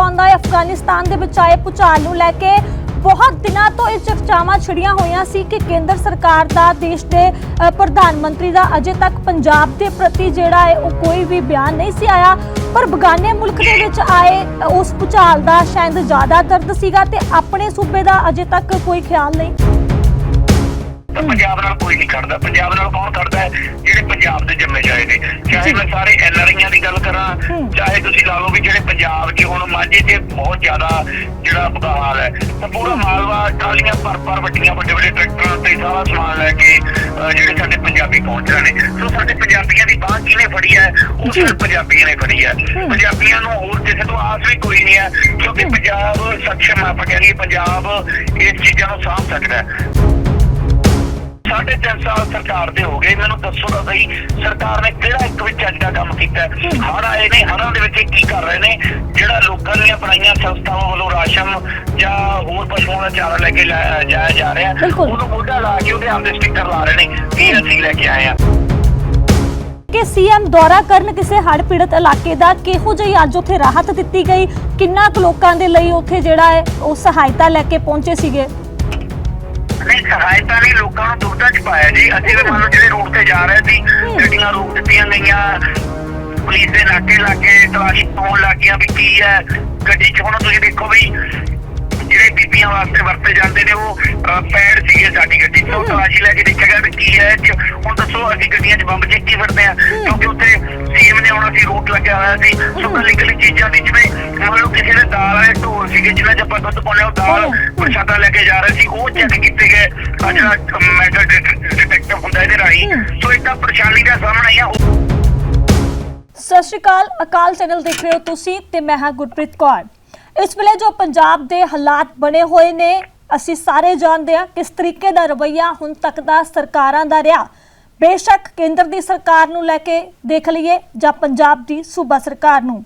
ਆਉਂਦਾ ਹੈ ਅਫਗਾਨਿਸਤਾਨ ਦੇ ਵਿੱਚ ਆਏ ਭੁਚਾਲ ਨੂੰ ਲੈ ਕੇ। ਬਹੁਤ ਦਿਨਾਂ ਤੋਂ ਇਹ ਚਰਚਾਵਾਂ ਛਿੜੀਆਂ ਹੋਈਆਂ ਸੀ ਕਿ ਕੇਂਦਰ ਸਰਕਾਰ ਦਾ ਦੇਸ਼ ਦੇ ਪ੍ਰਧਾਨ ਮੰਤਰੀ ਦਾ ਅਜੇ ਤੱਕ ਪੰਜਾਬ ਦੇ ਪ੍ਰਤੀ ਜਿਹੜਾ ਹੈ ਉਹ ਕੋਈ ਵੀ ਬਿਆਨ ਨਹੀਂ ਸੀ ਆਇਆ। ਪਰ ਬਗਾਨੇ ਮੁਲਕ ਦੇ ਵਿੱਚ ਆਏ ਉਸ ਭੂਚਾਲ ਦਾ ਸ਼ਾਇਦ ਜ਼ਿਆਦਾ ਦਰਦ ਸੀਗਾ ਤੇ ਆਪਣੇ ਸੂਬੇ ਦਾ ਅਜੇ ਤੱਕ ਕੋਈ ਖਿਆਲ ਨਹੀਂ। ਤਾਂ ਪੰਜਾਬ ਨਾਲ ਕੋਈ ਨਹੀਂ ਖੜਦਾ। ਪੰਜਾਬ ਨਾਲ ਕੌਣ ਖੜਦਾ ਹੈ? ਜਿਹੜੇ ਪੰਜਾਬ ਦੇ ਜੰਮੇ ਜਾਏ ਨੇ। ਚਾਹੇ ਮੈਂ ਸਾਰੇ ਐਨਆਰਆਈਆਂ ਦੀ ਗੱਲ ਕਰਾਂ। ਚਾਹੇ ਤੁਸੀਂ ਲਾ ਲਓ ਵੀ ਜਿਹੜੇ ਪੰਜਾਬ 'ਚ ਹੁਣ ਮਾਝੇ ਤੇ ਬਹੁਤ ਜ਼ਿਆਦਾ ਜਿਹੜਾ ਬੁਰਾ ਹਾਲ ਹੈ। ਤਾਂ ਪੂਰਾ ਮਾਲਵਾ ਟਰਾਲੀਆਂ ਭਰ ਭਰ ਵੱਡੀਆਂ ਵੱਡੇ ਵੱਡੇ ਟਰੈਕਟਰਾਂ ਤੇ ਸਾਰਾ ਸਮਾਨ ਲੈ ਕੇ ਜਿਹੜੇ ਸਾਡੇ ਪੰਜਾਬੀ ਪਹੁੰਚ ਰਹੇ ਨੇ। ਸੋ ਸਾਡੇ ਪੰਜਾਬੀਆਂ ਦੀ ਬਾਹ ਕਿਹਨੇ ਫੜੀ ਹੈ? ਉਹ ਜੀ। ਸਿਰਫ ਪੰਜਾਬੀਆਂ ਨੇ ਫੜੀ ਹੈ। ਪੰਜਾਬੀਆਂ ਨੂੰ ਹੋਰ ਕਿਸੇ ਤੋਂ ਆਸ ਵੀ ਕੋਈ ਨਹੀਂ ਹੈ ਕਿਉਂਕਿ। ਪੰਜਾਬ ਸક્ષਮ ਆਪਾਂ ਕਹਿ ਲਈਏ ਪੰਜਾਬ ਇਸ ਚੀਜ਼ਾਂ ਨੂੰ ਸਾਂਭ ਸਕਦਾ ਹੈ। ਸਾਢੇ ਤਿੰਨ ਸਾਲ ਸਰਕਾਰ ਦੇ ਹੋ ਗਏ। ਮੈਨੂੰ ਦੱਸੋ ਤਾਂ ਸਹੀ ਸਰਕਾਰ ਨੇ ਕਿਹੜਾ ਇੱਕ ਵਿੱਚ ਅੱਜ ਦਾ ਕੰਮ ਕੀਤਾ ਹੈ? ਹੜ੍ਹ ਆਏ ਨੇ ਹੜ੍ਹਾਂ ਦੇ ਵਿੱਚ ਕੀ ਕਰ ਰਹੇ ਨੇ? ਜਿਹੜਾ ਲੋਕਾਂ ਦੀਆਂ ਬਣਾਈਆਂ ਸੰਸਥਾਵਾਂ ਵੱਲੋਂ ਰਾਸ਼ਨ ਜਾਂ ਹੋਰ ਪਸ਼ੂਆਂ ਦਾ ਚਾਰਾ ਲੈ ਕੇ ਲਾਇਆ- ਜਾਇਆ ਜਾ ਰਿਹਾ। ਉਹਨੂੰ ਮੋਢਾ ਲਾ ਕੇ ਉਹਦੇ ਆਪ ਦੇ ਸਟicker ਲਾ ਰਹੇ ਨੇ। ਕੀ ਅਸੀਂ ਲੈ ਕੇ ਆਏ ਆ ਕਿ ਸੀਐਮ ਦੌਰਾ ਕਰਨ ਕਿਸੇ ਹੜ੍ਹ ਪੀੜਤ ਇਲਾਕੇ ਦਾ ਕਿਹੋ ਜਿਹੀ ਅੱਜ ਉੱਥੇ ਰਾਹਤ ਦਿੱਤੀ ਗਈ? ਕਿੰਨਾ ਕੁ ਲੋਕਾਂ ਦੇ ਲਈ ਉੱਥੇ ਜਿਹੜਾ ਹੈ ਉਹ ਸਹਾਇਤਾ ਲੈ ਕੇ ਪਹੁੰਚੇ ਸੀਗੇ? ਸਹਾਇਤਾ ਨਹੀਂ ਲੋਕਾਂ ਨੂੰ ਦੁੱਖਦਾ ਚ ਪਾਇਆ ਜੀ। ਅਸੀਂ ਵੀ ਮੰਨ ਲਓ ਜਿਹੜੇ ਰੂਟ ਤੇ ਜਾ ਰਹੇ ਸੀ, ਗੱਡੀਆਂ ਰੋਕ ਦਿੱਤੀਆਂ ਗਈਆਂ। ਪੁਲਿਸ ਦੇ ਨਾਕੇ ਲਾਗੇ ਤਲਾਸ਼ੀ ਪਾਉਣ ਲੱਗੀਆਂ ਵੀ ਕੀ ਹੈ। ਗੱਡੀ 'ਚ ਹੁਣ ਤੁਸੀਂ ਦੇਖੋ ਵੀ ਜਿਹੜੇ ਬੀਬੀਆਂ ਵਾਸਤੇ ਵਰਤੇ ਜਾਂਦੇ ਨੇ ਉਹ ਪੈਡ ਸੀਗੇ ਸਾਡੀ ਗੱਡੀ ਉਹ ਤਲਾਸ਼ੀ ਲੈ ਕੇ ਦੇਖਿਆ ਗਿਆ ਵੀ ਕੀ ਹੈ। ਹੁਣ ਦੱਸੋ ਅਸੀਂ ਗੱਡੀਆਂ 'ਚ ਬੰਬ ਚੱਕੀ ਫਿਰਦੇ ਆ ਕਿਉਂਕਿ ਉੱਥੇ ਸੀਐਮ ਨੇ ਆਉਣਾ ਸੀ ਰੂਟ ਲੱਗਿਆ ਹੋਇਆ ਸੀ। ਸੋ ਕੱਲੀ ਕੱਲੀ ਚੀਜ਼ਾਂ ਦੀ ਜਿਵੇਂ ਮੰਨ ਕਿਸੇ ਦੇ ਦਾਲ ਵਾਲੇ ਢੋਲ ਸੀਗੇ ਜਿਨ੍ਹਾਂ 'ਚ ਆਪਾਂ ਦੁੱਧ ਪਾਉਂਦੇ ਉਹ ਦਾਲ ਪ੍ਰਸ਼ਾਦਾ ਲੈ ਕੇ ਜਾ ਰਹੇ ਸੀ ਉਹ ਚੈੱਕ ਕੀਤੇ ਗਏ। ਜਿਹੜਾ ਮੈਟਲ ਡਿਟੈਕਟਰ ਹੁੰਦਾ ਇਹਦੇ ਰਾਹੀਂ। ਸੋ ਇਦਾਂ ਪਰੇਸ਼ਾਨੀ ਦਾ ਸਾਹਮਣਾ ਹੀ ਸਤਿ ਸ਼੍ਰੀ ਅਕਾਲ ਅਕਾਲ ਚੈਨਲ ਦੇਖ ਰਹੇ ਹੋ ਤੁਸੀਂ ਤੇ ਮੈਂ ਹਾਂ ਗੁਰਪ੍ਰੀਤ ਕੌਰ। ਇਸ ਵੇਲੇ ਜੋ ਪੰਜਾਬ ਦੇ ਹਾਲਾਤ ਬਣੇ ਹੋਏ ਨੇ, ਅਸੀਂ ਸਾਰੇ ਜਾਣਦੇ ਹਾਂ ਕਿਸ ਤਰੀਕੇ ਦਾ ਰਵੱਈਆ ਹੁਣ ਤੱਕ ਦਾ ਸਰਕਾਰਾਂ ਦਾ ਰਿਹਾ। ਬੇਸ਼ੱਕ ਕੇਂਦਰ ਦੀ ਸਰਕਾਰ ਨੂੰ ਲੈ ਕੇ ਦੇਖ ਲਈਏ ਜਾਂ ਪੰਜਾਬ ਦੀ ਸੂਬਾ ਸਰਕਾਰ ਨੂੰ।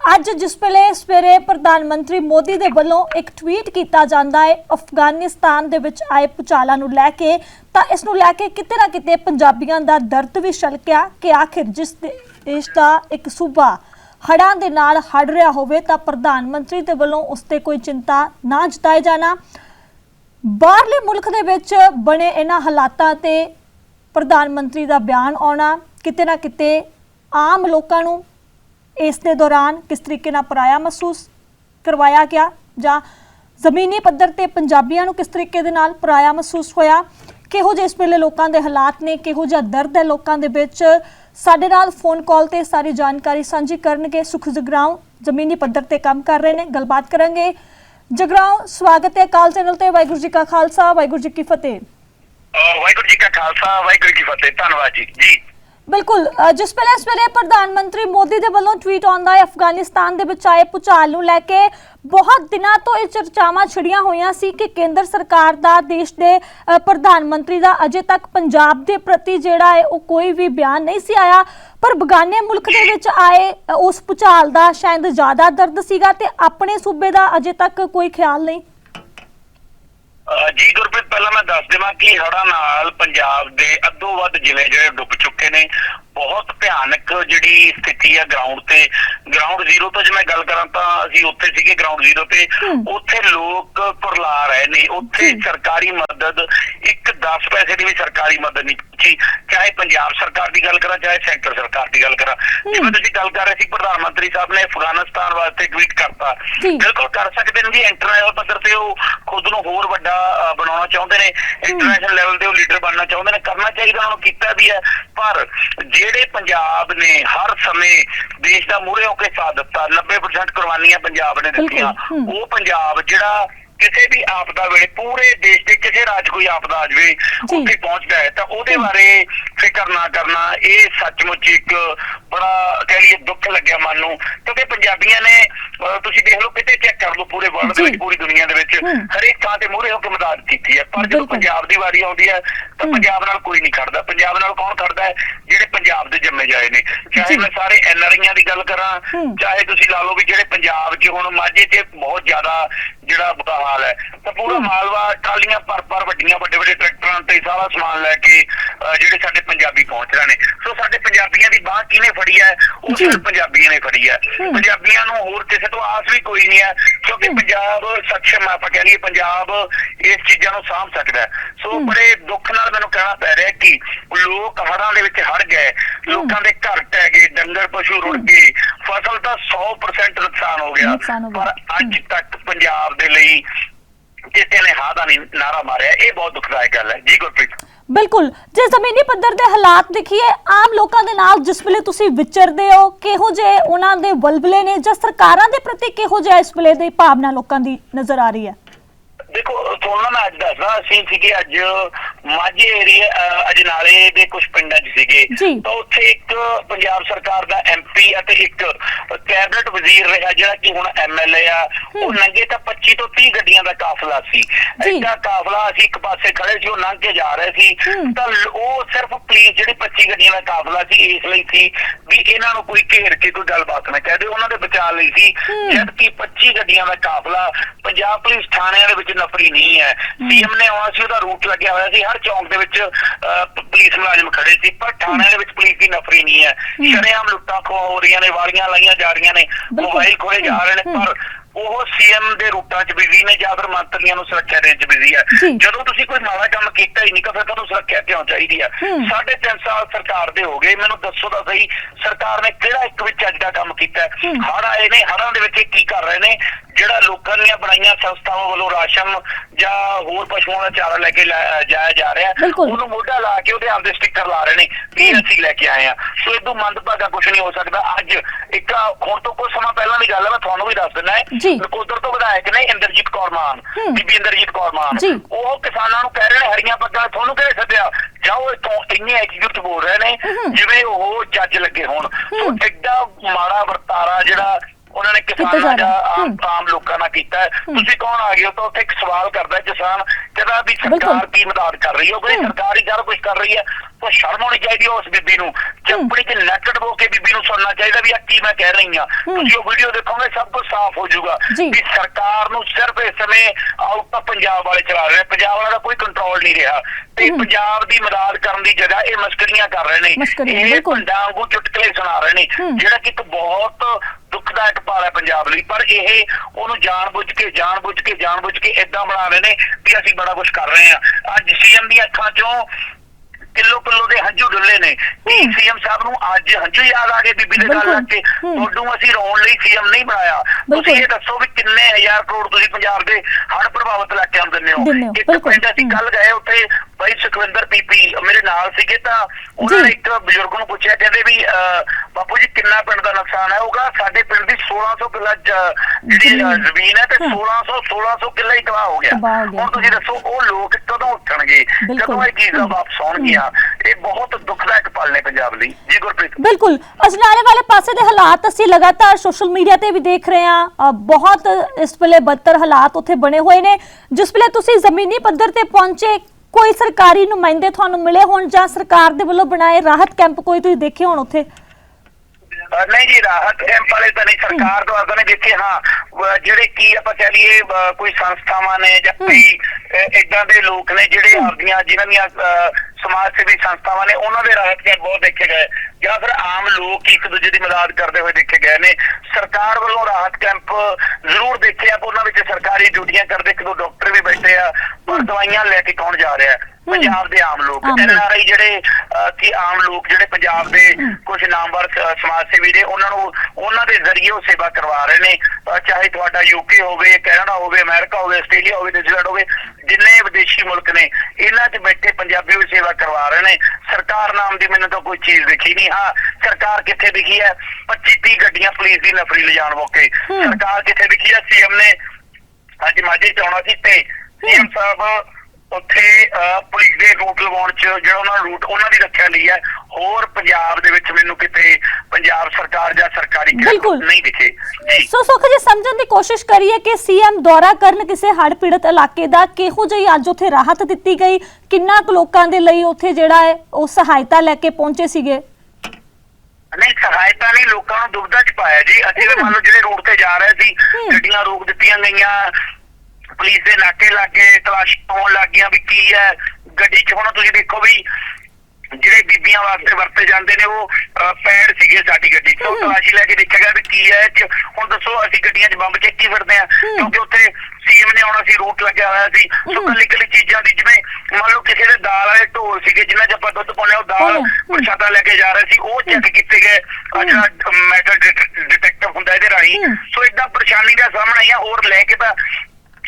ਅੱਜ ਜਿਸ ਵੇਲੇ ਸਵੇਰੇ ਪ੍ਰਧਾਨ ਮੰਤਰੀ ਮੋਦੀ ਦੇ ਵੱਲੋਂ ਇੱਕ ਟਵੀਟ ਕੀਤਾ ਜਾਂਦਾ ਹੈ, ਅਫਗਾਨਿਸਤਾਨ ਦੇ ਵਿੱਚ ਆਏ ਭੁਚਾਲਾਂ ਨੂੰ ਲੈ ਕੇ, ਤਾਂ ਇਸ ਨੂੰ ਲੈ ਕੇ ਕਿਤੇ ਨਾ ਕਿਤੇ ਪੰਜਾਬੀਆਂ ਦਾ ਦਰਦ ਵੀ ਛਲਕਿਆ ਕਿ ਆਖਿਰ ਜਿਸ ਦੇਸ਼ ਦਾ ਇੱਕ ਸੂਬਾ ਹੜ੍ਹਾਂ ਦੇ ਨਾਲ ਹੜ ਰਿਹਾ ਹੋਵੇ ਤਾਂ ਪ੍ਰਧਾਨ ਮੰਤਰੀ ਦੇ ਵੱਲੋਂ ਉਸ ਤੇ ਕੋਈ ਚਿੰਤਾ ਨਾ ਜਤਾਏ ਜਾਣਾ। ਬਾਹਰਲੇ ਮੁਲਕ ਦੇ ਵਿੱਚ ਬਣੇ ਇਹਨਾਂ ਹਾਲਾਤਾਂ ਤੇ ਪ੍ਰਧਾਨ ਮੰਤਰੀ ਦਾ ਬਿਆਨ ਆਉਣਾ ਕਿਤੇ ਨਾ ਕਿਤੇ ਆਮ ਲੋਕਾਂ ਨੂੰ ਇਸ ਦੇ ਦੌਰਾਨ ਕਿਸ ਤਰੀਕੇ ਨਾਲ ਪਰਾਇਆ ਮਹਿਸੂਸ ਕਰਵਾਇਆ ਗਿਆ ਜਾਂ ਜ਼ਮੀਨੀ ਪੱਧਰ ਤੇ ਪੰਜਾਬੀਆਂ ਨੂੰ ਕਿਸ ਤਰੀਕੇ ਦੇ ਨਾਲ ਪਰਾਇਆ ਮਹਿਸੂਸ ਹੋਇਆ। ਕਿਹੋ ਜਿਹੇ ਇਸ ਵੇਲੇ ਲੋਕਾਂ ਦੇ ਹਾਲਾਤ ਨੇ, ਕਿਹੋ ਜਿਹਾ ਦਰਦ ਹੈ ਲੋਕਾਂ ਦੇ ਵਿੱਚ? ਸਾਡੇ ਨਾਲ ਫੋਨ ਕਾਲ ਤੇ ਸਾਰੀ ਜਾਣਕਾਰੀ ਸਾਂਝੀ ਕਰਨਗੇ ਸੁਖ ਜਗਰਾਉਂ, ਜ਼ਮੀਨੀ ਪੱਧਰ ਤੇ ਕੰਮ ਕਰ ਰਹੇ ਨੇ, ਗੱਲਬਾਤ ਕਰਾਂਗੇ। ਜਗਰਾਉਂ, ਸਵਾਗਤ ਹੈ ਕਾਲ ਚੈਨਲ ਤੇ, ਵਾਹਿਗੁਰੂ ਜੀ ਕਾ ਖਾਲਸਾ, ਵਾਹਿਗੁਰੂ ਜੀ ਕੀ ਫਤਿਹ। ਵਾਹਿਗੁਰੂ ਜੀ ਕਾ ਖਾਲਸਾ, ਵਾਹਿਗੁਰੂ ਜੀ ਕੀ ਫਤਿਹ, ਧੰਨਵਾਦ ਜੀ। ਜੀ ਬਿਲਕੁਲ ਅ, ਜਿਸ ਵੇਲੇ ਇਸ ਵੇਲੇ ਪ੍ਰਧਾਨ ਮੰਤਰੀ ਮੋਦੀ ਦੇ ਵੱਲੋਂ ਟਵੀਟ ਆਉਂਦਾ ਹੈ ਅਫਗਾਨਿਸਤਾਨ ਦੇ ਵਿੱਚ ਆਏ ਭੂਚਾਲ ਨੂੰ ਲੈ ਕੇ ਬਹੁਤ ਦਿਨਾਂ ਤੋਂ ਇਹ ਚਰਚਾਵਾਂ ਛਿੜੀਆਂ ਹੋਈਆਂ ਸੀ ਕਿ ਕੇਂਦਰ ਸਰਕਾਰ ਦਾ ਦੇਸ਼ ਦੇ ਅ, ਪ੍ਰਧਾਨ ਮੰਤਰੀ ਦਾ ਅਜੇ ਤੱਕ ਪੰਜਾਬ ਦੇ ਪ੍ਰਤੀ ਜਿਹੜਾ ਹੈ ਉਹ ਕੋਈ ਵੀ ਬਿਆਨ ਨਹੀਂ ਸੀ ਆਇਆ। ਪਰ ਬਗਾਨੇ ਮੁਲਕ ਦੇ ਵਿੱਚ ਆਏ ਅ, ਉਸ ਭੂਚਾਲ ਦਾ ਸ਼ਾਇਦ ਜ਼ਿਆਦਾ ਦਰਦ ਸੀਗਾ ਤੇ ਆਪਣੇ ਸੂਬੇ ਦਾ ਅਜੇ ਤੱਕ ਕੋਈ ਖਿਆਲ ਨਹੀਂ। ਜੀ ਗੁਰਪ੍ਰੀਤ, ਪਹਿਲਾਂ ਮੈਂ ਦੱਸ ਦੇਵਾਂ ਕਿ ਹੜ੍ਹਾਂ ਨਾਲ ਪੰਜਾਬ ਦੇ ਅੱਧੋ ਵੱਧ ਜ਼ਿਲ੍ਹੇ ਜਿਹੜੇ ਡੁੱਬ ਚੁੱਕੇ ਨੇ ਬਹੁਤ ਭਿਆਨਕ ਜਿਹੜੀ ਸਥਿਤੀ ਹੈ ਗਰਾਊਂਡ ਤੇ। ਗਰਾਊਂਡ ਜ਼ੀਰੋ ਤੋਂ ਜੇ ਮੈਂ ਗੱਲ ਕਰਾਂ ਤਾਂ ਅਸੀਂ ਉੱਥੇ ਸੀਗੇ ਗਰਾਊਂਡ ਜ਼ੀਰੋ ਤੇ। ਉੱਥੇ ਲੋਕ ਕੁਰਲਾ ਰਹੇ ਨੇ। ਉੱਥੇ ਜੀ। ਸਰਕਾਰੀ ਮਦਦ ਇੱਕ 10 ਪੈਸੇ ਦੀ ਵੀ ਸਰਕਾਰੀ ਮਦਦ ਨਹੀਂ ਪਹੁੰਚੀ ਚਾਹੇ ਪੰਜਾਬ ਸਰਕਾਰ ਦੀ ਗੱਲ ਕਰਾਂ ਚਾਹੇ ਸੈਂਟਰ ਸਰਕਾਰ ਦੀ ਗੱਲ ਕਰਾਂ। ਜਿਵੇਂ ਤੁਸੀਂ ਗੱਲ ਕਰ ਰਹੇ ਸੀ ਪ੍ਰਧਾਨ ਮੰਤਰੀ ਸਾਹਿਬ ਨੇ ਅਫਗਾਨਿਸਤਾਨ ਵਾਸਤੇ ਟਵੀਟ ਕਰਤਾ। ਜੀ। ਬਿਲਕੁਲ ਕਰ ਸਕਦੇ ਨੇ ਜੀ ਇੰਟਰਨੈਸ਼ਨਲ ਪੱਧਰ ਤੇ ਉਹ ਖੁਦ ਨੂੰ ਹੋਰ ਵੱਡਾ ਬਣਾਉਣਾ ਚਾਹੁੰਦੇ ਨੇ। ਇੰਟਰਨੈਸ਼ਨਲ ਲੈਵਲ ਤੇ ਉਹ ਲੀਡਰ ਬਣਨਾ ਚਾਹੁੰਦੇ ਨੇ। ਕਰਨਾ ਚਾਹੀਦਾ ਉਹਨਾਂ ਨੂੰ ਕੀਤਾ ਵੀ ਹੈ। ਪਰ ਜਿਹੜੇ ਪੰਜਾਬ ਨੇ ਹਰ ਸਮੇਂ ਦੇਸ਼ ਦਾ ਮੂਹਰੇ ਹੋ ਕੇ ਸਾਥ ਦਿੱਤਾ 90% ਕੁਰਬਾਨੀਆਂ ਪੰਜਾਬ ਨੇ ਦਿੱਤੀਆਂ। ਉਹ ਪੰਜਾਬ ਜਿਹੜਾ ਕਿਸੇ ਵੀ ਆਪਦਾ ਵੇਲੇ ਪੂਰੇ ਦੇਸ਼ ਦੇ ਕਿਸੇ ਰਾਜ ਕੋਈ ਆਪਦਾ ਆ ਜਾਵੇ। ਉੱਥੇ ਪਹੁੰਚਦਾ ਹੈ ਤਾਂ ਉਹਦੇ ਬਾਰੇ ਫਿਕਰ ਨਾ ਕਰਨਾ ਇਹ ਸੱਚਮੁੱਚ ਇੱਕ ਬੜਾ ਕਹਿ ਲਈਏ ਦੁੱਖ ਲੱਗਿਆ ਮਨ ਨੂੰ ਕਿਉਂਕਿ ਪੰਜਾਬੀਆਂ ਨੇ ਤੁਸੀਂ ਦੇਖ ਲਓ ਕਿਤੇ ਚੈੱਕ ਕਰ ਲਓ ਪੂਰੇ ਵਰਲਡ ਦੇ। ਵਿੱਚ ਪੂਰੀ ਦੁਨੀਆ ਦੇ ਵਿੱਚ। ਹਰੇਕ ਥਾਂ ਤੇ ਮੂਹਰੇ ਹੋ ਕੇ ਮਦਦ ਕੀਤੀ ਹੈ ਪਰ ਜਦੋਂ। ਪੰਜਾਬ ਦੀ ਵਾਰੀ ਆਉਂਦੀ ਹੈ ਤਾਂ। ਪੰਜਾਬ ਨਾਲ ਕੋਈ ਨਹੀਂ ਖੜਦਾ ਪੰਜਾਬ ਨਾਲ ਕੌਣ ਖੜਦਾ ਹੈ ਜਿਹੜੇ ਪੰਜਾਬ ਦੇ ਜੰਮੇ ਜਾਏ ਨੇ ਚਾਹੇ। ਮੈਂ ਸਾਰੇ ਐਨਆਰਆਈਆਂ ਦੀ ਗੱਲ ਕਰਾਂ। ਚਾਹੇ ਤੁਸੀਂ ਲਾ ਲਓ ਵੀ ਜਿਹੜੇ ਪੰਜਾਬ 'ਚ ਹੁਣ ਮਾਝੇ 'ਚ ਬਹੁਤ ਜ਼ਿਆਦਾ ਜਿਹੜਾ ਬੁਰਾ ਹਾਲ ਹੈ ਤਾਂ ਪੂਰਾ। ਮਾਲਵਾ ਟਰਾਲੀਆਂ ਭਰ ਭਰ ਵੱਡੀਆਂ ਵੱਡੇ ਵੱਡੇ ਟਰੈਕਟਰਾਂ ਤੇ ਸਾਰਾ ਸਮਾਨ ਲੈ ਕੇ ਜਿਹੜੇ ਸਾਡੇ ਪੰਜਾਬੀ ਪਹੁੰਚ ਰਹੇ ਨੇ ਸੋ ਸਾਡੇ ਪੰਜਾਬੀਆਂ ਦੀ ਬਾਹ ਕਿਹਨੇ ਫੜੀ ਹੈ ਉਹ। ਸਿਰਫ ਪੰਜਾਬੀਆਂ ਨੇ ਫੜੀ ਹੈ। ਪੰਜਾਬੀਆਂ ਨੂੰ ਹੋਰ ਕਿਸੇ ਤੋਂ ਆਸ ਵੀ ਕੋਈ ਨਹੀਂ ਹੈ ਕਿਉਂਕਿ। ਪੰਜਾਬ ਸક્ષਮ ਆਪਾਂ ਕਹਿ ਲਈਏ ਪੰਜਾਬ ਇਸ ਚੀਜ਼ਾਂ ਨੂੰ ਸਾਂਭ ਸਕਦਾ। ਸੋ। ਬੜੇ ਦੁੱਖ ਨਾਲ ਮੈਨੂੰ ਕਹਿਣਾ ਪੈ ਰਿਹਾ ਕਿ ਲੋਕ ਹੜ੍ਹਾਂ ਦੇ ਵਿੱਚ ਹੜ ਗਏ ਲੋਕਾਂ ਦੇ ਘਰ ਟਹਿ ਗਏ ਡੰਗਰ ਪਸ਼ੂ ਰੁੜ। ਗਏ ਫਸਲ ਦਾ 100% ਨੁਕਸਾਨ ਹੋ ਗਿਆ। ਪਰ ਅੱਜ ਤੱਕ ਪੰਜਾਬ ਦੇ ਲਈ ਕਿਸੇ ਨੇ ਹਾਂ ਦਾ ਨਹੀਂ ਨਾਰਾ ਮਾਰਿਆ ਇਹ ਬਹੁਤ ਦੁਖਦਾਇਕ ਗੱਲ ਹੈ ਜੀ ਗੁਰਪ੍ਰੀਤ ਬਿਲਕੁਲ, ਜੇ ਜ਼ਮੀਨੀ ਪੱਧਰ ਦੇ ਹਾਲਾਤ ਦੇਖੀਏ, ਆਮ ਲੋਕਾਂ ਦੇ ਨਾਲ ਜਿਸ ਵੇਲੇ ਤੁਸੀਂ ਵਿਚਰਦੇ ਹੋ, ਕਿਹੋ ਜਿਹੇ ਉਹਨਾਂ ਦੇ ਵਲਵਲੇ ਨੇ ਜਾਂ ਸਰਕਾਰਾਂ ਦੇ ਪ੍ਰਤੀ ਕਿਹੋ ਜਿਹਾ ਇਸ ਵੇਲੇ ਦੀ ਭਾਵਨਾ ਲੋਕਾਂ ਦੀ ਨਜ਼ਰ ਆ ਰਹੀ ਹੈ? ਦੇਖੋ ਤੁਹਾਨੂੰ ਮੈਂ ਅੱਜ ਦੱਸਦਾ ਅਸੀਂ ਸੀਗੇ ਅੱਜ ਮਾਝੇ ਏਰੀਆ ਅਜਨਾਲੇ ਦੇ ਕੁਝ ਪਿੰਡਾਂ 'ਚ ਸੀਗੇ। ਤਾਂ ਉੱਥੇ ਇੱਕ ਪੰਜਾਬ ਸਰਕਾਰ ਦਾ ਐਮਪੀ ਅਤੇ ਇੱਕ ਕੈਬਨਿਟ ਵਜ਼ੀਰ ਰਿਹਾ ਜਿਹੜਾ ਕਿ ਹੁਣ ਐਮਐਲਏ ਆ ਉਹ ਲੰਘੇ ਤਾਂ 25 ਤੋਂ 30 ਗੱਡੀਆਂ ਦਾ ਕਾਫਲਾ ਸੀ। ਐਡਾ ਕਾਫਲਾ ਅਸੀਂ ਇੱਕ ਪਾਸੇ ਖੜੇ ਸੀ ਉਹ ਲੰਘ ਕੇ ਜਾ ਰਹੇ ਸੀ। ਤਾਂ ਉਹ ਸਿਰਫ ਪੁਲਿਸ ਜਿਹੜੀ 25 ਗੱਡੀਆਂ ਦਾ ਕਾਫਲਾ ਸੀ ਇਸ ਲਈ ਸੀ ਵੀ ਇਹਨਾਂ ਨੂੰ ਕੋਈ ਘੇਰ ਕੇ ਕੋਈ ਗੱਲਬਾਤ ਨਾ ਕਹਿ ਦੇ ਉਹਨਾਂ ਦੇ ਬਚਾਅ ਲਈ ਸੀ। ਜਦ ਕਿ 25 ਗੱਡੀਆਂ ਦਾ ਕਾਫਲਾ ਪੰਜਾਬ ਪੁਲਿਸ ਥਾਣਿਆਂ ਦੇ ਵਿੱਚ ਨਫਰੀ ਨਹੀਂ ਹੈ ਸੀਐਮ ਨੇ ਆਉਣਾ ਸੀ ਉਹਦਾ ਰੂਟ ਲੱਗਿਆ ਹੋਇਆ ਸੀ ਹਰ ਚੌਂਕ ਦੇ ਵਿੱਚ ਪੁਲਿਸ ਮੁਲਾਜ਼ਮ ਖੜੇ ਸੀ ਪਰ ਥਾਣਿਆਂ ਦੇ ਵਿੱਚ ਪੁਲਿਸ ਦੀ ਨਫਰੀ ਨਹੀਂ ਹੈ। ਸ਼ਰੇਆਮ ਲੁੱਟਾਂ ਖੋਹ ਹੋ ਰਹੀਆਂ ਨੇ ਵਾਲੀਆਂ ਲਾਈਆਂ ਜਾ ਰਹੀਆਂ ਨੇ। ਮੋਬਾਈਲ ਖੋਲੇ ਜਾ ਰਹੇ ਨੇ। ਪਰ ਉਹ ਸੀਐਮ ਦੇ ਰੂਟਾਂ 'ਚ ਬਿਜ਼ੀ ਨੇ ਜਾਂ ਫਿਰ ਮੰਤਰੀਆਂ ਨੂੰ ਸੁਰੱਖਿਆ ਦੇਣ 'ਚ ਬਿਜ਼ੀ ਜੀ। ਜਦੋਂ ਤੁਸੀਂ ਕੋਈ ਮਾੜਾ ਕੰਮ ਕੀਤਾ ਹੀ ਨਹੀਂ ਤਾਂ ਫਿਰ ਤੁਹਾਨੂੰ ਸੁਰੱਖਿਆ ਕਿਉਂ ਚਾਹੀਦੀ ਹੂੰ। ਸਾਢੇ ਤਿੰਨ ਸਾਲ ਸਰਕਾਰ ਦੇ ਹੋ ਗਏ ਮੈਨੂੰ ਦੱਸੋ ਤਾਂ ਸਹੀ ਸਰਕਾਰ ਨੇ ਕਿਹੜਾ ਇੱਕ ਵਿੱਚ ਅੱਜ ਦਾ ਕੰਮ ਕੀਤਾ ਹੈ? ਹੂੰ। ਹੜ੍ਹ ਆਏ ਨੇ ਹੜ੍ਹਾਂ ਦੇ ਵਿੱਚ ਇਹ ਕੀ ਕਰ ਰਹੇ ਨੇ ਜਿਹੜਾ ਲੋਕਾਂ ਦੀਆਂ ਬਣਾਈਆਂ ਸੰਸਥਾਵਾਂ ਵੱਲੋਂ ਰਾਸ਼ਨ ਜਾਂ ਹੋਰ ਪਸ਼ੂਆਂ ਦਾ ਚਾਰਾ ਲੈ ਕੇ ਲੈ- ਜਾਇਆ ਜਾ ਰਿਹਾ ਬਿਲਕੁਲ। ਉਹਨੂੰ ਮੋਢਾ ਲਾ ਕੇ ਉਹਦੇ ਆਪਦੇ ਸਟicker ਲਾ ਰਹੇ ਨੇ ਵੀ ਹੂੰ। ਅਸੀਂ ਲੈ ਕੇ ਆਏ ਆ ਸੋ ਇਦੋਂ ਮੰਦਭਾਗਾ ਕੁਝ ਨਹੀਂ ਹੋ ਸਕਦਾ ਅੱਜ ਇੱਕ ਹੁਣ ਤੋਂ ਕੁਝ ਸਮਾਂ ਪਹਿਲਾਂ ਦੀ ਗੱਲ ਹੈ ਮੈਂ ਤੁਹਾਨੂੰ ਵੀ ਦੱਸ ਦਿੰਦਾ ਹੈ ਜੀ। ਨਕੋਦਰ ਤੋਂ ਵਿਧਾਇਕ ਨੇ ਇੰਦਰਜੀਤ ਕੌਰ ਮਾਨ। ਬੀਬੀ ਇੰਦਰਜੀਤ ਕੌਰ ਮਾਨ। ਉਹ ਕਿਸਾਨਾਂ ਨੂੰ ਕਹਿ ਰਹੇ ਨੇ ਹਰੀਆਂ ਪੱਗਾਂ ਤੁਹਾਨੂੰ ਕਿਹੜੇ ਸੱਦਿਆ ਜਾਓ ਇੱਥੋਂ ਇੰਨੇ ਐਗਜ਼ੀਕਿਊਟ ਬੋਲ ਰਹੇ ਨੇ। ਜਿਵੇਂ ਉਹ ਜੱਜ ਲੱਗੇ ਹੋਣ ਸੋ। ਐਡਾ ਮਾੜਾ ਵਰਤਾਰਾ ਜਿਹੜਾ ਉਹਨਾਂ ਨੇ ਕਿਸਾਨਾਂ ਰਿਹਾ। ਆਮ ਲੋਕਾਂ ਨਾਲ ਕੀਤਾ। ਤੁਸੀਂ ਕੌਣ ਆ ਗਏ ਹੋ ਤਾਂ ਉੱਥੇ ਇੱਕ ਸਵਾਲ ਕਰਦਾ ਕਿਸਾਨ ਕਹਿੰਦਾ ਵੀ। ਸਰਕਾਰ ਕੀ ਮਦਦ ਕਰ ਰਹੀ ਹੈ ਉਹ ਕਹਿੰਦੀ। ਸਰਕਾਰ ਹੀ ਸਾਰਾ ਕੁਝ ਕਰ ਰਹੀ ਹੈ ਤਾਂ ਸ਼ਰਮ ਹੋਣੀ ਚਾਹੀਦੀ ਉਸ ਬੀਬੀ ਨੂੰ ਚੱਪੜੀ 'ਚ ਨੱਕੜ ਬੋ ਕੇ ਬੀਬੀ ਨੂੰ ਸੁਣਨਾ ਚਾਹੀਦਾ ਵੀ ਆ ਕੀ ਮੈਂ ਕਹਿ ਰਹੀ ਹੂੰ। ਤੁਸੀਂ ਉਹ ਵੀਡੀਓ ਦੇਖੋਗੇ ਸਭ ਕੁਝ ਸਾਫ਼ ਹੋ ਜਾਊਗਾ। ਵੀ ਸਰਕਾਰ ਨੂੰ ਸਿਰਫ ਇਸ ਸਮੇਂ ਆਊਟ ਆਫ ਪੰਜਾਬ ਵਾਲੇ ਚਲਾ ਰਹੇ ਪੰਜਾਬ ਵਾਲਾ ਦਾ ਕੋਈ ਕੰਟਰੋਲ ਨਹੀਂ ਰਿਹਾ ਤੇ। ਪੰਜਾਬ ਦੀ ਮਦਦ ਕਰਨ ਦੀ ਜਗ੍ਹਾ ਇਹ ਮਸਕਰੀਆਂ ਕਰ ਰਹੇ ਨੇ ਇਹ। ਪਿੰਡਾਂ ਵਾਂਗੂ ਚੁਟਕਲੇ ਸੁਣਾ ਰਹੇ ਨੇ। ਜਿਹੜਾ ਕਿ ਇੱਕ ਬਹੁਤ ਦੁਖਦਾਇਕ ਪਾਲ ਹੈ ਪੰਜਾਬ ਲਈ ਪਰ ਇਹ ਉਹਨੂੰ ਜਾਣਬੁੱਝ ਕੇ ਜਾਣਬੁੱਝ ਕੇ ਜਾਣਬੁੱਝ ਕੇ ਇਦਾਂ ਬਣਾ ਰਹੇ ਨੇ ਕਿ ਅਸੀਂ ਬੜਾ ਕੁਝ ਕਰ ਰਹੇ ਹਾਂ ਅੱਜ ਸੀਐਮ ਦੀਆਂ ਅੱਖਾਂ ਚੋਂ ਕਿਲੋ ਕਿਲੋ ਦੇ ਹੰਝੂ ਡੁੱਲੇ ਨੇ। ਸੀਐਮ ਸਾਹਿਬ ਨੂੰ ਅੱਜ ਹੰਝੂ ਯਾਦ ਆ ਗਏ ਬੀਬੀ ਦੇ ਗੱਲ ਬਿਲਕੁਲ। ਲੱਗ ਕੇ। ਤੁਹਾਨੂੰ ਅਸੀਂ ਰੋਣ ਲਈ ਸੀਐਮ ਨਹੀਂ ਬਣਾਇਆ। ਤੁਸੀਂ ਇਹ ਦੱਸੋ ਵੀ ਕਿੰਨੇ ਹਜ਼ਾਰ ਕਰੋੜ ਤੁਸੀਂ ਪੰਜਾਬ ਦੇ ਹੜ੍ਹ ਪ੍ਰਭਾਵਿਤ ਇਲਾਕਿਆਂ ਨੂੰ ਦਿੰਦੇ ਹੋ ਇੱਕ। ਪਿੰਡ ਅਸੀਂ। ਕੱਲ ਗਏ ਉੱਥੇ ਬਾਈ ਸੁਖਵਿੰਦਰ ਪੀਪੀ ਮੇਰੇ ਨਾਲ ਸੀਗੇ ਤਾਂ ਉਹਨਾਂ ਨੇ। ਇੱਕ ਬਜ਼ੁਰਗ ਨੂੰ ਪੁੱਛਿਆ ਕਹਿੰਦੇ ਵੀ ਬਾਪੂ ਜੀ ਕਿੰਨਾ ਪਿੰਡ ਦਾ ਨੁਕਸਾਨ ਹੈ ਹੋਗਾ ਸਾਡੇ ਪਿੰਡ ਦੀ 1600 ਕਿੱਲਾ ਜਿਹੜੀ ਜ਼ਮੀਨ। ਹੈ ਤੇ ਹਾਂ। 1600 1600 ਕਿੱਲਾ ਹੀ ਤਬਾਹ ਹੋ ਗਿਆ। ਹੁਣ ਤੁਸੀਂ ਦੱਸੋ ਉਹ ਲੋਕ ਕਦੋਂ ਉੱਠਣਗੇ। ਕਦੋਂ ਇਹ ਚੀਜ਼ਾਂ। ਵਾਪਸ ਆਉਣਗੀਆਂ ਇਹ ਬਹੁਤ ਦੁਖਦਾਇਕ ਪਲ ਨੇ ਪੰਜਾਬ ਲਈ ਜੀ ਗੁਰਪ੍ਰੀਤ ਬਿਲਕੁਲ ਅਜਨਾਲੇ ਵਾਲੇ ਪਾਸੇ ਦੇ ਹਾਲਾਤ ਅਸੀਂ ਲਗਾਤਾਰ ਸੋਸ਼ਲ ਮੀਡੀਆ ਤੇ ਵੀ ਦੇਖ ਰਹੇ ਹਾਂ ਬਹੁਤ ਇਸ ਵੇਲੇ ਬੱਤਰ ਹਾਲਾਤ ਉੱਥੇ ਬਣੇ ਹੋਏ ਨੇ ਜਿਸ ਵੇਲੇ ਤੁਸੀਂ ਜ਼ਮੀਨੀ ਪੱਧਰ ਤੇ ਪਹੁੰਚੇ ਕੋਈ ਸਰਕਾਰੀ ਨੁਮਾਇੰਦੇ ਤੁਹਾਨੂੰ ਮਿਲੇ ਹੋਣ ਜਾਂ ਸਰਕਾਰ ਦੇ ਵੱਲੋਂ ਬਣਾਏ ਰਾਹਤ ਕੈਂਪ ਕੋਈ ਤੁਸੀਂ ਦੇਖੇ ਹੋਣ ਉੱਥੇ ਅਹ ਨਹੀਂ ਜੀ ਰਾਹਤ ਕੈਂਪ ਵਾਲੇ ਤਾਂ ਨਹੀਂ ਸਰਕਾਰ ਦੁਆਰਾ ਨੇ ਦੇਖੇ ਹਾਂ ਅਹ ਜਿਹੜੇ ਕੀ ਆਪਾਂ ਕਹਿ ਲਈਏ ਅਹ ਕੋਈ ਸੰਸਥਾਵਾਂ ਨੇ ਜਾਂ। ਕੋਈ ਇਦਾਂ ਦੇ ਲੋਕ ਨੇ ਜਿਹੜੇ। ਆਪਦੀਆਂ ਜਿਨ੍ਹਾਂ ਦੀਆਂ ਅਹ, ਸਮਾਜ ਸੇਵੀ ਸੰਸਥਾਵਾਂ ਨੇ ਉਹਨਾਂ ਦੇ ਰਾਹਤ ਕੈਂਪ ਬਹੁਤ ਦੇਖੇ ਗਏ ਜਾਂ ਫਿਰ ਆਮ ਲੋਕ ਇੱਕ ਦੂਜੇ ਦੀ ਮਦਦ ਕਰਦੇ ਹੋਏ ਦੇਖੇ ਗਏ ਨੇ ਸਰਕਾਰ ਵੱਲੋਂ ਰਾਹਤ ਕੈਂਪ ਜ਼ਰੂਰ ਦੇਖੇ ਆ ਉਹਨਾਂ ਵਿੱਚ ਸਰਕਾਰੀ ਡਿਊਟੀਆਂ ਕਰਦੇ ਇੱਕ ਦੋ ਡਾਕਟਰ ਵੀ ਬੈਠੇ ਆ ਪਰ। ਦਵਾਈਆਂ ਲੈ ਕੇ ਕੌਣ ਜਾ ਰਿਹਾ? ਪੰਜਾਬ ਦੇ ਆਮ ਲੋਕ। ਐਨ ਆਰ ਆਈ ਜਿਹੜੇ ਕਿ ਆਮ ਲੋਕ ਜਿਹੜੇ ਪੰਜਾਬ ਦੇ। ਕੁਝ ਨਾਮਵਰ ਸਮਾਜ ਸੇਵੀ ਨੇ ਉਹਨਾਂ ਨੂੰ ਉਹਨਾਂ ਦੇ ਜ਼ਰੀਏ ਉਹ ਸੇਵਾ ਕਰਵਾ ਰਹੇ ਨੇ ਚਾਹੇ ਤੁਹਾਡਾ ਯੂਕੇ ਹੋਵੇ ਕੈਨੇਡਾ ਹੋਵੇ ਅਮਰੀਕਾ ਹੋਵੇ ਆਸਟ੍ਰੇਲੀਆ ਹੋਵੇ ਨਿਊਜ਼ੀਲੈਂਡ ਹੋਵੇ ਜਿੰਨੇ ਵਿਦੇਸ਼ੀ ਮੁਲਕ ਨੇ ਇਹਨਾਂ 'ਚ ਬੈਠੇ ਪੰਜਾਬੀ ਵੀ ਸੇਵਾ ਕਰਵਾ ਰਹੇ ਨੇ। ਸਰਕਾਰ ਨਾਮ ਦੀ ਮੈਨੂੰ ਤਾਂ ਕੋਈ ਚੀਜ਼ ਦਿਖੀ ਨਹੀਂ। ਹਾਂ ਸਰਕਾਰ ਕਿੱਥੇ ਦਿਖੀ ਹੈ? 25 30 ਗੱਡੀਆਂ ਪੁਲਿਸ ਦੀ ਨਫਰੀ ਲਿਜਾਣ ਮੌਕੇ। ਸਰਕਾਰ ਕਿੱਥੇ ਦਿਖੀ ਹੈ? ਸੀਐਮ ਨੇ ਅੱਜ ਮਾਝੇ ਚ ਆਉਣਾ ਸੀ ਤੇ ਸੀਐਮ ਸਾਹਿਬ ਉੱਥੇ ਪੁਲਿਸ ਦੇ ਰੂਟ ਲਗਾਉਣ ਚ ਜਿਹੜਾ ਉਹਨਾਂ ਰੂਟ ਉਹਨਾਂ ਦੀ ਰੱਖਿਆ ਲਈ ਹੈ ਹੋਰ ਪੰਜਾਬ ਦੇ ਵਿੱਚ ਮੈਨੂੰ ਕਿਤੇ ਪੰਜਾਬ ਸਰਕਾਰ ਜਾਂ ਸਰਕਾਰੀ ਬਿਲਕੁਲ। ਨਹੀਂ ਦਿਖੇ ਜੀ। ਸੋ ਸੁਖ ਜੀ ਸਮਝਣ ਦੀ ਕੋਸ਼ਿਸ਼ ਕਰੀਏ ਕਿ ਸੀਐਮ ਦੌਰਾ ਕਰਨ ਕਿਸੇ ਹੜ੍ਹ ਪੀੜਤ ਇਲਾਕੇ ਦਾ ਕਿਹੋ ਜਿਹੀ ਅੱਜ ਉੱਥੇ ਰਾਹਤ ਦਿੱਤੀ ਗਈ? ਕਿੰਨਾ ਕੁ ਲੋਕਾਂ ਦੇ ਲਈ ਉੱਥੇ ਜਿਹੜਾ ਹੈ ਉਹ ਸਹਾਇਤਾ ਲੈ ਕੇ ਪਹੁੰਚੇ ਸੀਗੇ? ਨਹੀਂ ਸਹਾਇਤਾ ਨਹੀਂ ਲੋਕਾਂ ਨੂੰ ਦੁਬਦਾ ਚ ਪਾਇਆ ਜੀ। ਅਸੀਂ ਵੀ ਮੰਨ ਲਓ ਜਿਹੜੇ ਰੋਡ ਤੇ ਜਾ ਰਹੇ ਸੀ। ਗੱਡੀਆਂ ਰੋਕ ਦਿੱਤੀਆਂ ਗਈਆਂ। ਪੁਲਿਸ ਦੇ ਨਾਕੇ ਲੱਗੇ ਤਲਾਸ਼ੀ ਹੋਣ ਲੱਗੀਆਂ ਵੀ ਕੀ ਹੈ। ਗੱਡੀ 'ਚ ਹੁਣ ਤੁਸੀਂ ਦੇਖੋ ਵੀ ਜਿਹੜੇ ਬੀਬੀਆਂ ਵਾਸਤੇ ਵਰਤੇ ਜਾਂਦੇ ਨੇ ਉਹ ਪੈਡ ਸੀਗੇ ਸਾਡੀ ਗੱਡੀ ਉਹ ਤਲਾਸ਼ੀ ਲੈ ਕੇ ਦੇਖਿਆ ਗਿਆ ਵੀ ਕੀ ਹੈ ਇਹ 'ਚ। ਹੁਣ ਦੱਸੋ ਅਸੀਂ ਗੱਡੀਆਂ 'ਚ ਬੰਬ ਚੱਕੀ ਫਿਰਦੇ ਆ ਕਿਉਂਕਿ ਉੱਥੇ ਸੀਐਮ ਨੇ ਆਉਣਾ ਸੀ ਰੂਟ ਲੱਗਿਆ ਹੋਇਆ ਸੀ। ਸੋ ਕੱਲੀ ਕੱਲੀ ਚੀਜ਼ਾਂ ਦੀ ਜਿਵੇਂ ਮੰਨ ਲਓ ਕਿਸੇ ਦੇ ਦਾਲ ਵਾਲੇ ਢੋਲ ਸੀਗੇ ਜਿਨ੍ਹਾਂ 'ਚ ਆਪਾਂ ਦੁੱਧ ਪਾਉਂਦੇ ਆ, ਉਹ ਦਾਲ ਹਮ। ਪ੍ਰਸ਼ਾਦਾ ਲੈ ਕੇ ਜਾ ਰਹੇ ਸੀ ਉਹ ਚੈੱਕ ਕੀਤੇ ਗਏ। ਆ ਜਿਹੜਾ ਮੈਟਲ ਡਿਟੈਕਟਿਵ ਹੁੰਦਾ ਇਹਦੇ ਰਾਹੀਂ। ਹਮ। ਸੋ ਇਦਾਂ ਪਰੇਸ਼ਾਨੀ ਦਾ ਸਾਹਮਣਾ ਹੀ ਆ ਹੋਰ ਲੈ ਕੇ ਤਾਂ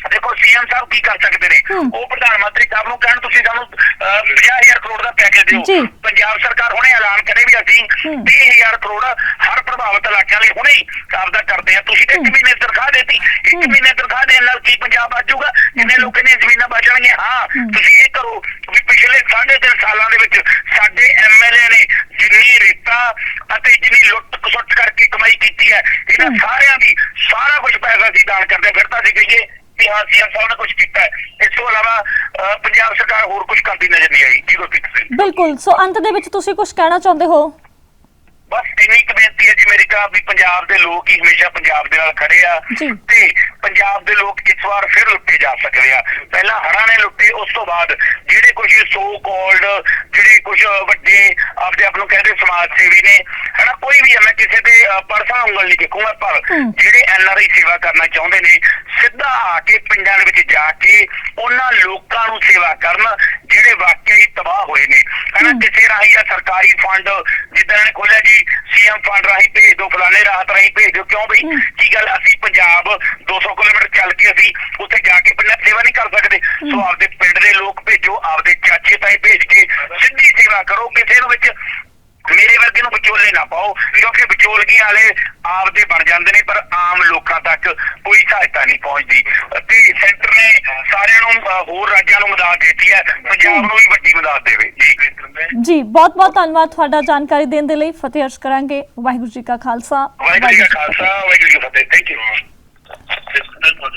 ਦੇਖੋ ਸੀਐਮ ਸਾਹਿਬ ਕੀ ਕਰ ਸਕਦੇ ਨੇ। ਉਹ ਪ੍ਰਧਾਨ ਮੰਤਰੀ ਸਾਹਿਬ ਨੂੰ ਕਹਿਣ ਤੁਸੀਂ ਸਾਨੂੰ ਅਹ, 50000 ਕਰੋੜ ਦਾ ਪੈਕੇਜ। ਦਿਓ ਪੰਜਾਬ ਸਰਕਾਰ ਹੁਣੇ ਐਲਾਨ ਕਰੇ ਵੀ ਅਸੀਂ ਹਮ। 30000 ਕਰੋੜ ਹਰ ਪ੍ਰਭਾਵਿਤ ਇਲਾਕਿਆਂ ਲਈ ਹੁਣੇ ਆਪਦਾ ਕਰਦੇ ਆ ਤੁਸੀਂ ਤਾਂ ਇੱਕ ਮਹੀਨੇ ਤਨਖਾਹ ਦੇਤੀ ਇੱਕ। ਮਹੀਨੇ ਤਨਖਾਹ ਦੇਣ ਨਾਲ ਕੀ ਪੰਜਾਬ ਬਚੂਗਾ ਕਿੰਨੇ ਲੋਕਾਂ ਦੀਆਂ ਜ਼ਮੀਨਾਂ ਬਚਣਗੀਆਂ ਹਾਂ ਤੁਸੀਂ ਇਹ ਕਰੋ ਵੀ ਪਿਛਲੇ 3.5 ਸਾਲਾਂ ਦੇ ਵਿੱਚ ਸਾਡੇ ਐਮਐਲਏ ਨੇ ਜਿੰਨੀ ਰੇਤਾ ਅਤੇ ਜਿੰਨੀ ਲੁੱਟ ਖਸੁੱਟ ਕਰਕੇ ਕਮਾਈ ਕੀਤੀ ਹੈ ਇਹਨਾਂ। ਸਾਰਿਆਂ ਦੀ ਸਾਰਾ ਕੁਝ ਪੈਸਾ ਅਸੀਂ ਦਾਨ ਕਰਦੇ ਫਿਰ ਤਾਂ ਅਸੀਂ ਕਹੀਏ ਵੀ ਹਾਂ ਸੀਐਮ ਸਾਹਿਬ ਨੇ ਕੁਝ ਕੀਤਾ ਹੈ। ਇਸ ਤੋਂ ਇਲਾਵਾ ਪੰਜਾਬ ਸਰਕਾਰ ਹੋਰ ਕੁਝ ਕਰਦੀ ਨਜ਼ਰ ਨਹੀਂ ਆਈ ਜੀ ਗੁਰਪ੍ਰੀਤ ਸਿੰਘ। ਬਿਲਕੁਲ। ਸੋ ਅੰਤ ਦੇ ਵਿੱਚ ਤੁਸੀਂ ਕੁਝ ਕਹਿਣਾ ਚਾਹੁੰਦੇ ਹੋ? ਬਸ ਇੰਨੀ ਕੁ ਬੇਨਤੀ ਹੈ ਜੀ ਮੇਰੀ ਕਾ ਵੀ ਪੰਜਾਬ ਦੇ ਲੋਕ ਹੀ ਹਮੇਸ਼ਾ ਪੰਜਾਬ ਦੇ ਨਾਲ ਖੜੇ ਆ ਜੀ। ਤੇ ਪੰਜਾਬ ਦੇ ਲੋਕ ਇਸ ਵਾਰ ਫਿਰ ਲੁੱਟੇ ਜਾ ਸਕਦੇ ਆ ਪਹਿਲਾਂ ਹੜ੍ਹਾਂ ਨੇ ਲੁੱਟੇ ਉਸ ਤੋਂ ਬਾਅਦ ਜਿਹੜੇ ਕੁਝ ਸੋ ਕਾਲਡ ਜਿਹੜੇ ਕੁਝ ਵੱਡੇ ਆਪਦੇ ਆਪ ਨੂੰ ਕਹਿੰਦੇ ਸਮਾਜ ਸੇਵੀ ਨੇ ਹਨਾ ਕੋਈ ਵੀ ਹੈ ਮੈਂ ਕਿਸੇ ਦੇ ਪਰਸਨਲ ਉਂਗਲ ਨਹੀਂ ਚੁੱਕੂਗਾ ਪਰ। ਜਿਹੜੇ ਐਨਆਰਆਈ ਸੇਵਾ ਕਰਨਾ ਚਾਹੁੰਦੇ ਨੇ ਸਿੱਧਾ ਆ ਕੇ ਪਿੰਡਾਂ ਦੇ ਵਿੱਚ ਜਾ ਕੇ ਉਹਨਾਂ ਲੋਕਾਂ ਨੂੰ ਸੇਵਾ ਕਰਨ ਜਿਹੜੇ ਵਾਕਿਆ ਹੀ ਤਬਾਹ ਹੋਏ ਨੇ ਹਨਾ। ਕਿਸੇ ਰਾਹੀਂ ਜਾਂ ਸਰਕਾਰੀ ਫੰਡ ਜਿੱਦਾਂ ਨੇ ਖੋਲਿਆ ਜੀ ਸੀਐਮ ਫੰਡ ਰਾਹੀਂ ਭੇਜ ਦਿਓ ਫਲਾਣੇ ਰਾਹਤ ਰਾਹੀਂ ਭੇਜ ਦਿਓ ਕਿਉਂ ਬਈ। ਕੀ ਗੱਲ ਅਸੀਂ 200 ਕਿਲੋਮੀਟਰ ਚੱਲ ਕੇ ਅਸੀਂ ਉੱਥੇ ਜਾ ਕੇ 'ਚ ਸੇਵਾ ਨਹੀਂ ਕਰ ਸਕਦੇ। ਸੋ ਆਪਦੇ ਪਿੰਡ ਦੇ ਲੋਕ ਭੇਜੋ ਆਪਦੇ ਚਾਚੇ ਤਾਏ ਭੇਜ ਕੇ ਸਿੱਧੀ ਸੇਵਾ ਕਰੋ ਕਿਸੇ ਨੂੰ ਵਿੱਚ ਮੇਰੇ ਵਰਗੇ ਨੂੰ ਵਿਚੋਲੇ ਨਾ ਪਾਓ ਕਿਉਂਕਿ ਵਿਚੋਲਗੀ ਵਾਲੇ ਆਪਦੇ ਬਣ ਜਾਂਦੇ ਨੇ ਪਰ ਆਮ ਲੋਕਾਂ ਤੱਕ ਕੋਈ ਸਹਾਇਤਾ ਨਹੀਂ ਪਹੁੰਚਦੀ। ਤੇ ਸੈਂਟਰ ਨੇ ਸਾਰਿਆਂ ਨੂੰ ਹੋਰ ਰਾਜਾਂ ਨੂੰ ਮਦਦ ਦਿੱਤੀ ਹੈ ਪੰਜਾਬ ਨੂੰ ਵੀ ਵੱਡੀ ਮਦਦ ਦੇਵੇ। ਜੀ। ਜੀ ਬਹੁਤ ਬਹੁਤ ਧੰਨਵਾਦ ਤੁਹਾਡਾ ਜਾਣਕਾਰੀ ਦੇਣ ਦੇ ਲਈ। ਫਤਿਹ ਅਰਜ਼ ਕਰਾਂਗੇ। ਵਾਹਿਗੁਰੂ ਜੀ ਕਾ ਖਾਲਸਾ। ਵਾਹਿਗੁਰੂ ਜੀ ਕਾ ਖਾਲਸਾ ਵਾਹਿਗੁਰੂ ਜੀ ਕੀ ਫਤਿਹ। ਥੈਂਕ ਯੂ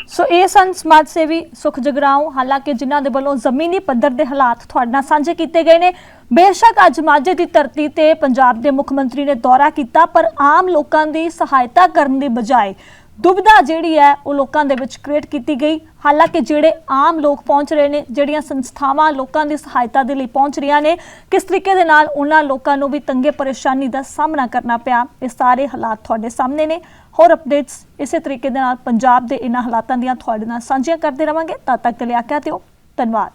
ਸੋ ਇਹ ਸਨ ਸਮਾਜ ਸੇਵੀ ਸੁਖ ਜਗਰਾਉਂ। ਹਾਲਾਂਕਿ ਜਿਨ੍ਹਾਂ ਦੇ ਵੱਲੋਂ ਜ਼ਮੀਨੀ ਪੱਧਰ ਦੇ ਹਾਲਾਤ ਤੁਹਾਡੇ ਨਾਲ ਸਾਂਝੇ ਕੀਤੇ ਗਏ ਨੇ। ਬੇਸ਼ੱਕ ਅੱਜ ਮਾਝੇ ਦੀ ਧਰਤੀ ਤੇ ਪੰਜਾਬ ਦੇ ਮੁੱਖ ਮੰਤਰੀ ਨੇ ਦੌਰਾ ਕੀਤਾ, ਪਰ ਆਮ ਲੋਕਾਂ ਦੀ ਸਹਾਇਤਾ ਕਰਨ ਦੀ ਬਜਾਏ ਦੁਬਿਧਾ ਜਿਹੜੀ ਹੈ, ਉਹ ਲੋਕਾਂ ਦੇ ਵਿੱਚ ਕ੍ਰੀਏਟ ਕੀਤੀ ਗਈ। ਹਾਲਾਂਕਿ ਜਿਹੜੇ ਆਮ ਲੋਕ ਪਹੁੰਚ ਰਹੇ ਨੇ, ਜਿਹੜੀਆਂ ਸੰਸਥਾਵਾਂ ਲੋਕਾਂ ਦੀ ਸਹਾਇਤਾ ਦੇ ਲਈ ਪਹੁੰਚ ਰਹੀਆਂ ਨੇ, ਕਿਸ ਤਰੀਕੇ ਦੇ ਨਾਲ ਉਹਨਾਂ ਲੋਕਾਂ ਨੂੰ ਵੀ ਤੰਗੇ ਪਰੇਸ਼ਾਨੀ ਦਾ ਸਾਹਮਣਾ ਕਰਨਾ ਪਿਆ, ਇਹ ਸਾਰੇ ਹਾਲਾਤ ਤੁਹਾਡੇ ਸਾਹਮਣੇ ਨੇ। ਹੋਰ ਅਪਡੇਟਸ ਇਸੇ ਤਰੀਕੇ ਦੇ ਨਾਲ ਪੰਜਾਬ ਦੇ ਇਹਨਾਂ ਹਾਲਾਤਾਂ ਦੀਆਂ ਤੁਹਾਡੇ ਨਾਲ ਸਾਂਝੀਆਂ ਕਰਦੇ ਰਵਾਂਗੇ। ਤਦ ਤੱਕ ਦੇ ਲਈ ਆਖਿਆ ਦਿਓ। ਧੰਨਵਾਦ।